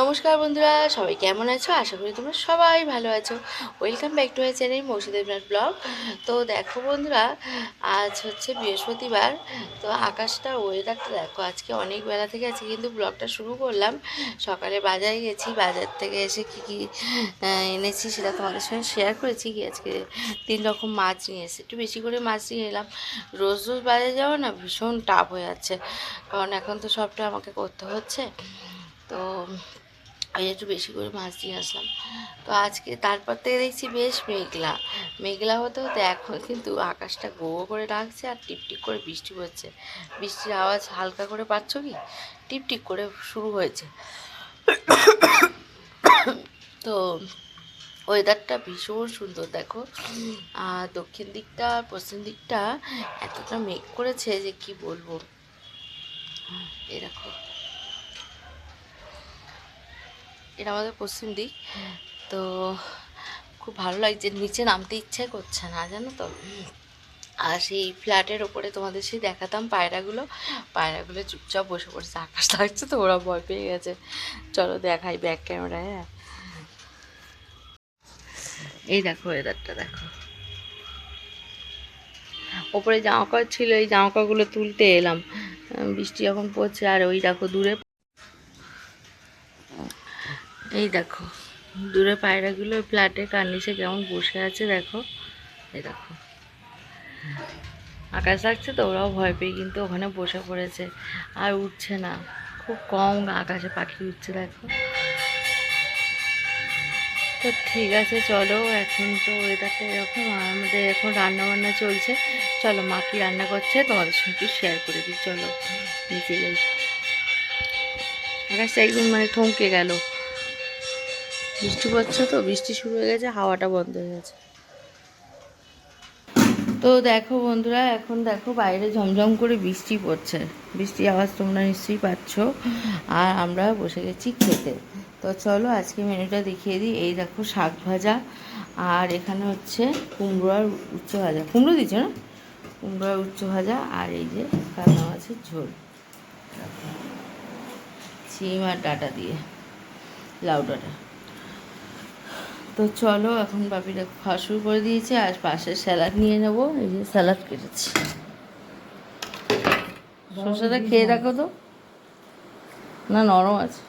নমস্কার বন্ধুরা, সবাই কেমন আছো? আশা করি তোমরা সবাই ভালো আছো। Welcome back to my channel Mousudebnath blog তো দেখো বন্ধুরা, আজ হচ্ছে বৃহস্পতিবার। তো আকাশটা ওয়েদারটা দেখো, আজকে অনেক বেলা থেকে আছে, কিন্তু ব্লগটা শুরু করলাম। সকালে বাজারে গেছি, বাজার থেকে এসে কী কী এনেছি সেটা তোমাদের সঙ্গে শেয়ার করেছি। কি আজকে তিন রকম মাছ নিয়ে এসেছি একটু বেশি করে মাছ নিয়ে এলাম। রোজ রোজ বাজারে যাওয়া না ভীষণ টাফ হয়ে যাচ্ছে। কারণ এখন তো সবটা আমাকে করতে হচ্ছে। তো আমি একটু বেশি করে মাছ দিয়ে আসলাম। তো আজকে তারপর থেকে দেখছি বেশ মেঘলা। মেঘলা হতে হতে এখন কিন্তু আকাশটা গো করে ডাকছে আর টিপটিপ করে বৃষ্টি হচ্ছে। বৃষ্টির আওয়াজ হালকা করে পাচ্ছ কি? টিপটিপ করে শুরু হয়েছে। তো ওয়েদারটা ভীষণ সুন্দর দেখো। আর দক্ষিণ দিকটা আর পশ্চিম দিকটা এতটা মেঘ করেছে যে কি বলব? এই দেখো এটা আমাদের পশ্চিম দিক। তো খুব ভালো লাগছে, নিচে নামতে ইচ্ছে করছে না, জানো তো? আর সেই ফ্ল্যাটের ওপরে তোমাদের সেই দেখাতাম পায়রাগুলো। পায়রাগুলো চুপচাপ বসে পড়েছে, আকাশ থাকছে তো, ওরা ভয় পেয়ে গেছে। চলো দেখাই ব্যাক ক্যামেরায় হ্যাঁ? এই দেখো ওয়েদারটা দেখো। ওপরে জামা কাপড় ছিল, এই জামা কাপড়গুলো তুলতে এলাম। বৃষ্টি যখন পড়ছে, আর ওই দেখো দূরে এই দেখো, দূরে পায়রাগুলো ফ্ল্যাটে কার্নিশে কেমন বসে আছে দেখো। এই দেখো। আকাশ থাকছে তো, ওরাও ভয় পেয়ে কিন্তু ওখানে বসে পড়েছে। আর উঠছে না, খুব কম আকাশে পাখি উঠছে দেখো। তো ঠিক আছে, চলো এখন তো ওয়েদারটা এরকম, আমাদের এখন রান্না বান্না চলছে। চলো মা কি রান্না করছে তোমাদের সঙ্গে একটু শেয়ার করে দিই, চলো। নিচে যাই। আকাশটা একদম মানে থমকে গেল। বৃষ্টি পড়ছে তো, বৃষ্টি শুরু হয়ে গেছে, হাওয়াটা বন্ধ হয়ে গেছে। তো দেখো বন্ধুরা, এখন দেখো বাইরে ঝমঝম করে বৃষ্টি পড়ছে। বৃষ্টির আওয়াজ তোমরা নিশ্চয়ই পাচ্ছ। আর আমরা বসে গেছি খেতে। তো চলো আজকে মেনুটা দেখিয়ে দিই। এই দেখো শাক ভাজা, আর এখানে হচ্ছে কুমড়ো আর উচ্চ ভাজা। কুমড়ো দিচ্ছ না? কুমড়ো আর উচ্চ ভাজা, আর এই যে কাতলা মাছের ঝোল। সিম আর ডাটা দিয়ে, লাউ ডাটা। তো চলো, এখন বাপিটা খাওয়া শুরু করে দিয়েছে, আর পাশে স্যালাড নিয়ে নেব। এই যে স্যালাড কেটেছি। শসাটা খেয়ে দেখো তো। না, নরম আছে।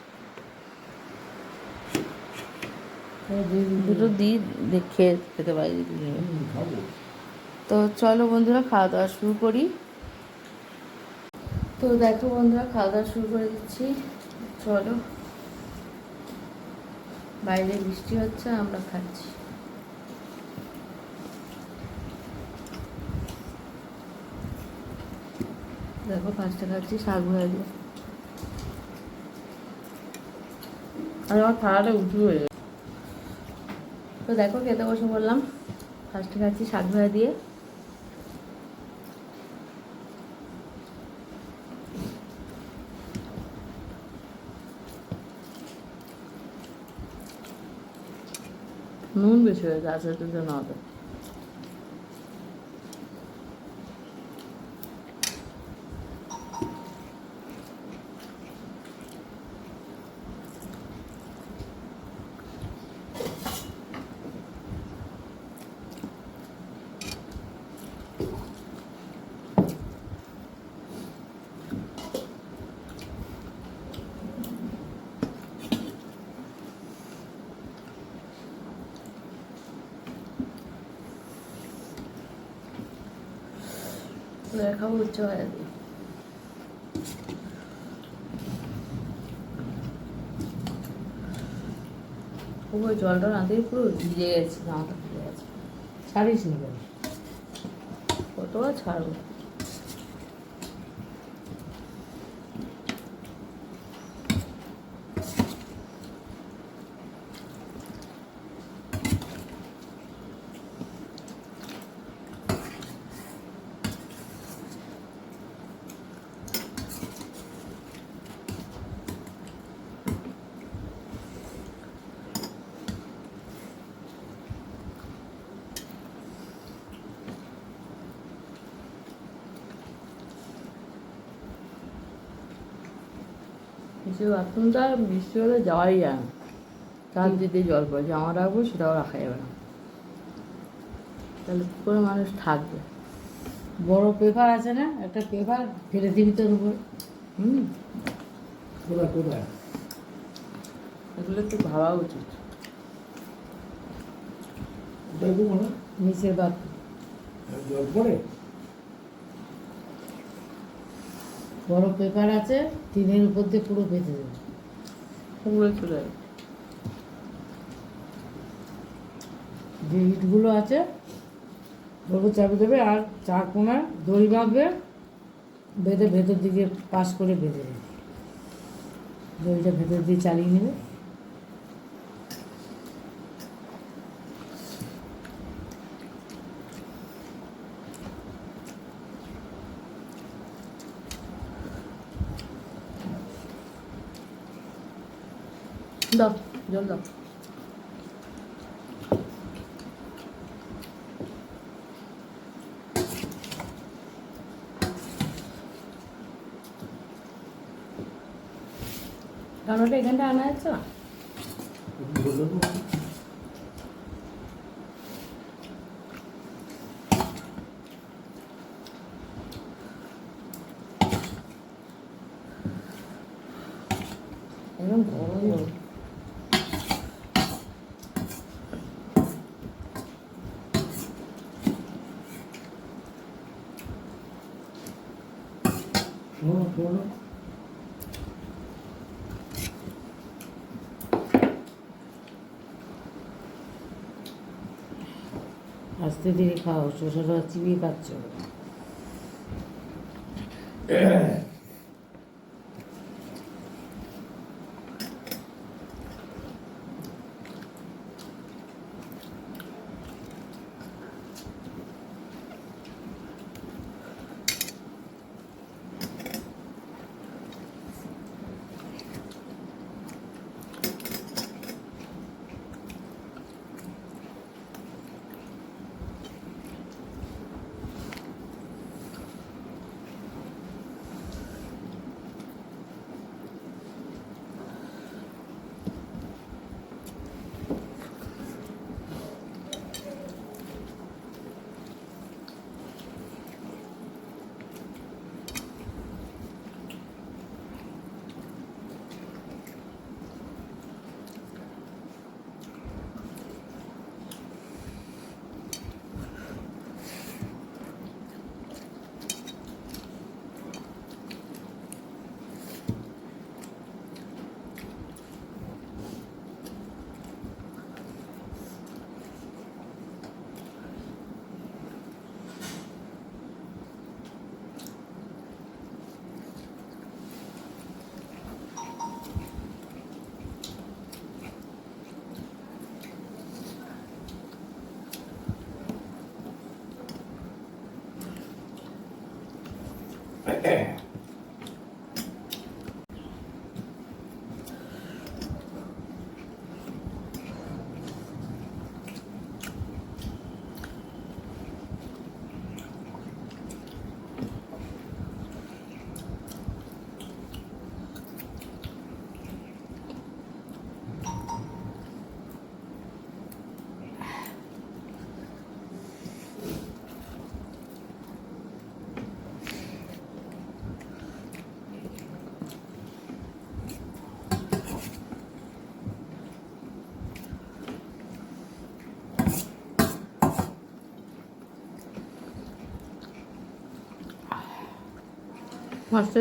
দুটো দিই, দে- খেয়ে খেতে পারি। তো চলো বন্ধুরা, খাওয়া দাওয়া শুরু করি। তো দেখো বন্ধুরা, খাওয়া দাওয়া শুরু করে দিচ্ছি। চলো। বাইরে বৃষ্টি হচ্ছে, আমরা খাচ্ছি। দেখো, পাঁচটা খাচ্ছি, শাক ভাজি আর আমার খাওয়াটা উঁচু হয়ে তো দেখো, খেতে বসে বললাম, ফার্স্টে খাচ্ছি শাক ভাজা দিয়ে। বেশি হয়েছে আচারটার জন্য হবে দেখাবো উচ্চ হয়ে দিয়ে পুরো জলটা না দিয়ে পুরো ভিজে গেছে জামাটা ভিজে গেছে ছাড়িস নি কেন কতবার ছাড়বো কিছু বাথরুমটা বৃষ্টি হলে যাওয়াই যায় না। চার দিতে জল পড়ে জামা রাখব সেটাও রাখা যাবে না। তাহলে কী করে মানুষ থাকবে। বড় পেপার আছে না? একটা পেপার ফেলে দিবি তোর উপর। হুম? এগুলো একটু ভাবা উচিত। নিচের বাথরুম। জল পড়ে? বড় পেপার আছে টিনের উপর দিয়ে পুরো পেতে দেবে। চলে যে ইটগুলো আছে ওগুলো চাপে দেবে আর চার কোনায় দড়ি বাঁধবে বেঁধে ভেতর দিকে পাশ করে বেঁধে দেবে। দড়িটা ভেতর দিয়ে চালিয়ে নেবে। দাও জল দাও। কারণটা এখানটা আনা যাচ্ছে না বলল তো একদম গরম গরম শোনো আস্তে ধীরে খাও শসাটা চিবিয়ে খাচ্ছ?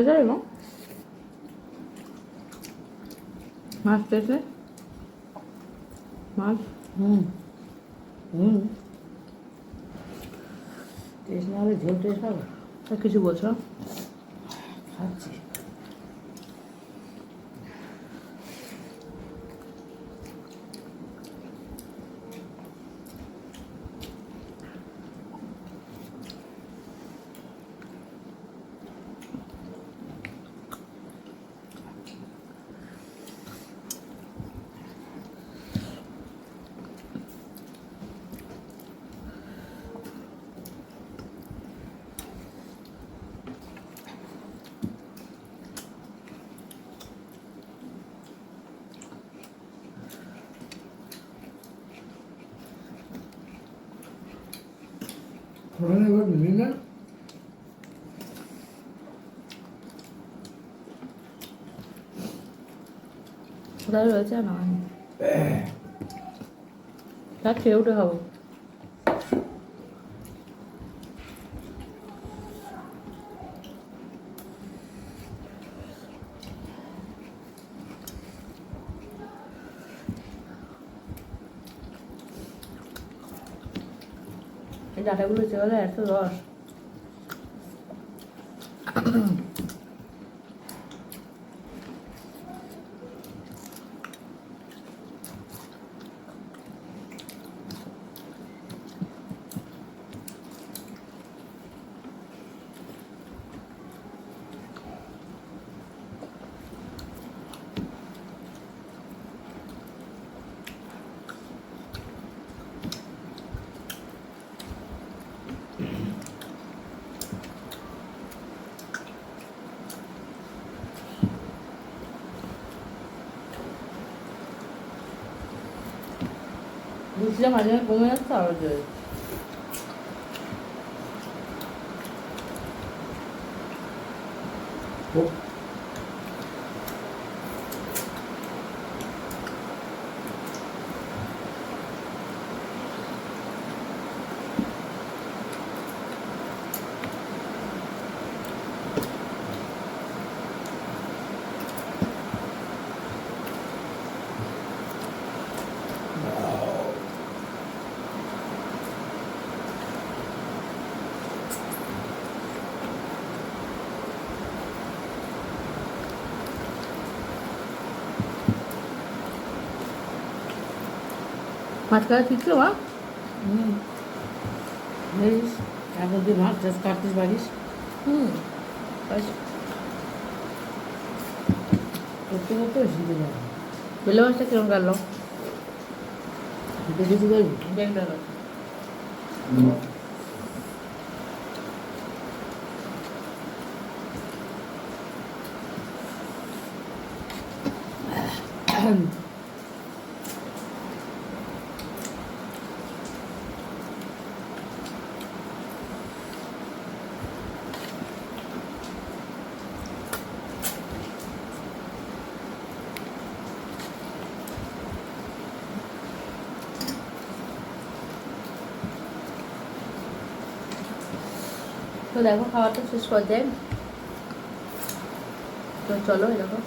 যায় এবং টেসে মাছ হুম। হুম। টেস্ট না হলে ঝোল টেস্ট হবে? কিছু বলছো? খাচ্ছি। ফোড়নে এবার নিবি না কোথায় রয়েছে না তার খেয়ে উঠে খাব এই ডাটাগুলো চলে এত রস। 진짜 관련 공연했어 어제. 어? মাছ কাটা ছিল মা? হুম। দেখিস এখন তুই মাছ টাছ কাটতিস পারিস হুম। বেশ করতে করতে শিখে যাবে বেলে মাছটা কিরম কাটলো? শিখে কিছু করবি তো দেখো খাওয়াটা শেষ যায় তো চলো এরকম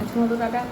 আজকের মতো টাটা।